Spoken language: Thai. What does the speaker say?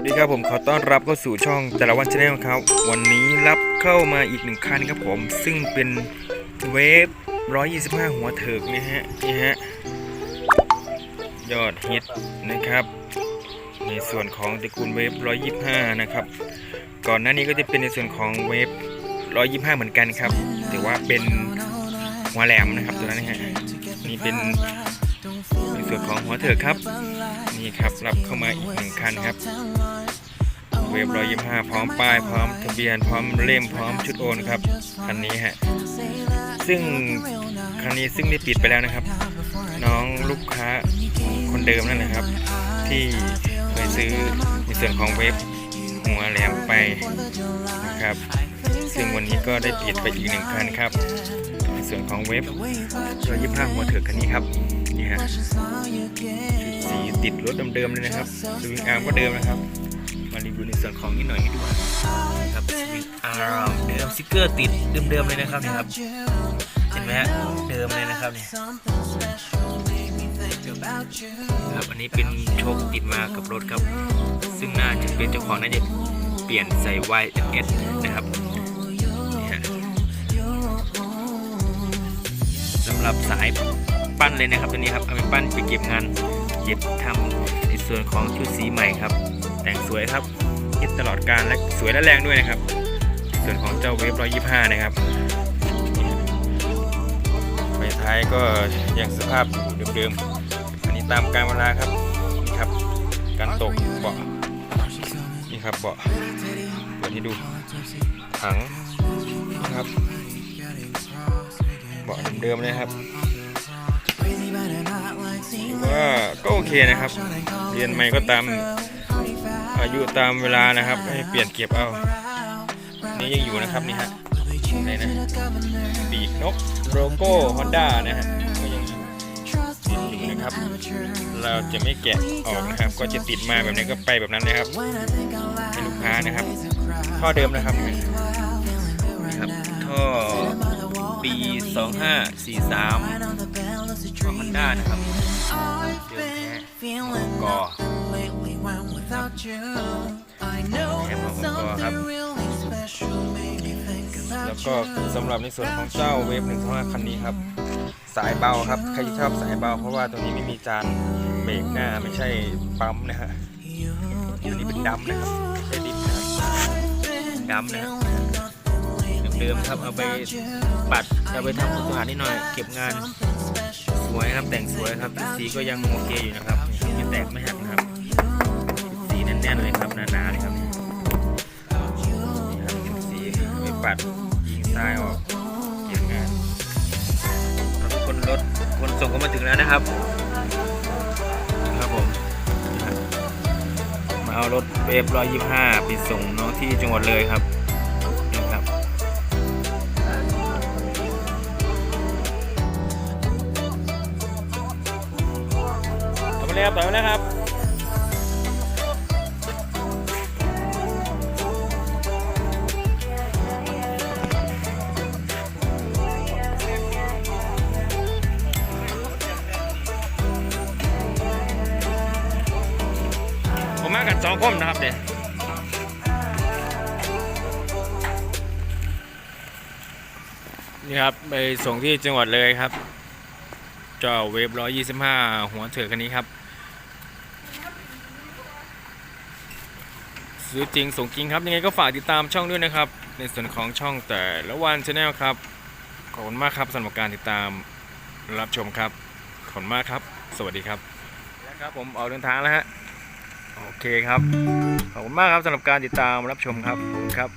วัสดีครับผมขอต้อนรับเข้าสู่ช่องแต่ละวันชาแนลครับ วันนี้รับเข้ามาอีกหนึ่งคันครับผม ซึ่งเป็นเวฟ125 หัวเถิกนะฮะนี่ฮะยอดฮิตนะครับ ในส่วนของตระกูลเวฟ125 นะครับ ก่อนหน้านี้ก็จะเป็นในส่วนของเวฟ125 เหมือนกันครับ แต่ว่าเป็นหัวแหลมนะครับตัวนั้นนะฮะนี่เป็นใน ส่วนของหัวเถิกครับ นี่ครับรับเข้ามาอีกหนึ่งคันครับ เวฟร้อยยี่ห้าพร้อมป้ายพร้อมทะเบียนพร้อมเล่มพร้อมชุดโอนครับคันนี้ฮะซึ่งคันนี้ซึ่งได้ปิดไปแล้วนะครับ น้องลูกค้าคนเดิมนั่นนะครับ ที่เคยซื้อในส่วนของเวฟหัวแหลมไปนะครับ ซึ่งวันนี้ก็ได้ปิดไปอีกหนึ่งคันครับในส่วนของเวฟร้อยยี่ห้าหัวเถือกคันนี้ครับ นี่ฮะสีติดรถเดิมๆเลยนะครับสวิงอาร์มก็เดิมนะครับ มารีวิวในส่วนของนิดหน่อยให้ดูครับสวิงอาร์มเดิมสติกเกอร์ติดเดิมๆเลยนะครับนี่ครับเห็นไหมฮะเดิมเลยนะครับเนี่ยครับอันนี้เป็นโชคติดมากับรถครับ ซึ่งน่าจะเป็นเจ้าของน่าจะเปลี่ยนใส่ YS นะครับสำหรับสาย ปั้นเลยนะครับตัวนี้ครับเอาไปปั้นไปเก็บงานเก็บทำในส่วนของชุดสีใหม่ครับ แต่งสวยครับคิดตลอดการและสวยและแรงด้วยนะครับ ส่วนของเจ้าเวฟ125นะครับไฟท้ายก็ยังสภาพเดิมๆอันนี้ตามการเวลาครับนี่ครับ การตกเบาะนี่ครับเบาะเปิดให้ดูถังนะครับเบาะเดิมๆเลยครับ ว่าก็โอเคนะครับ เรียนใหม่ก็ตามอายุตามเวลานะครับให้เปลี่ยนเก็บเอา นี่ยังอยู่นะครับนี่ฮะไหนนะปีกนกโลโก้ฮอนด้านะฮะก็ยังอยู่ติดอยู่นะครับ เราจะไม่แกะออกนะครับ ก็จะติดมาแบบนี้ก็ไปแบบนั้นเลยครับให้ลูกค้านะครับ ท่อเดิมนะครับนี่ครับท่อปี 2543 ของฮอนด้านะครับเดิมแท้ก่อแถมของก่อครับ แล้วก็สำหรับในส่วนของเจ้าเวฟหนึ่งคันนี้ครับ สายเบาครับ ใครที่ชอบสายเบา เพราะว่าตัวนี้ไม่มีจานเบรกหน้าไม่ใช่ปั๊มนะฮะตัวนี้เป็นดำนะครับไม่ดิฟนะดำนะเดิมๆครับเอาไปปัดเอาไปทำความสะอาดนิดหน่อย เก็บงาน สวยครับแต่งสวยครับสีก็ยังโอเคอยู่นะครับไม่แตกไม่หักนะครับ สีแน่นๆเลยครับหนาๆเลยครับนี่ครับเป็นสีไม่ปัดยิงทรายออกเก็บงานคนรถคนส่งก็มาถึงแล้วนะครับครับผมมาเอารถเวฟร้อยยี่ห้าไปส่งน้องที่จังหวัดเลยครับ เลยครับต่อมาเลยครับผมมากันสองคนนะครับเดี๋ยนี่ครับไปส่งที่จังหวัดเลยครับเจ้าเวฟร้อยยี่สิบห้าหัวเถือคันนี้ครับ ซื้อจริงส่งจริงครับ ยังไงก็ฝากติดตามช่องด้วยนะครับ ในส่วนของช่องแต่ละวันชาแนลครับ ขอบคุณมากครับสำหรับการติดตามรับชมครับ ขอบคุณมากครับ สวัสดีครับแล้วครับผมออกเดินทางแล้วฮะโอเคครับ ขอบคุณมากครับสำหรับการติดตามรับชมครับขอบคุณครับ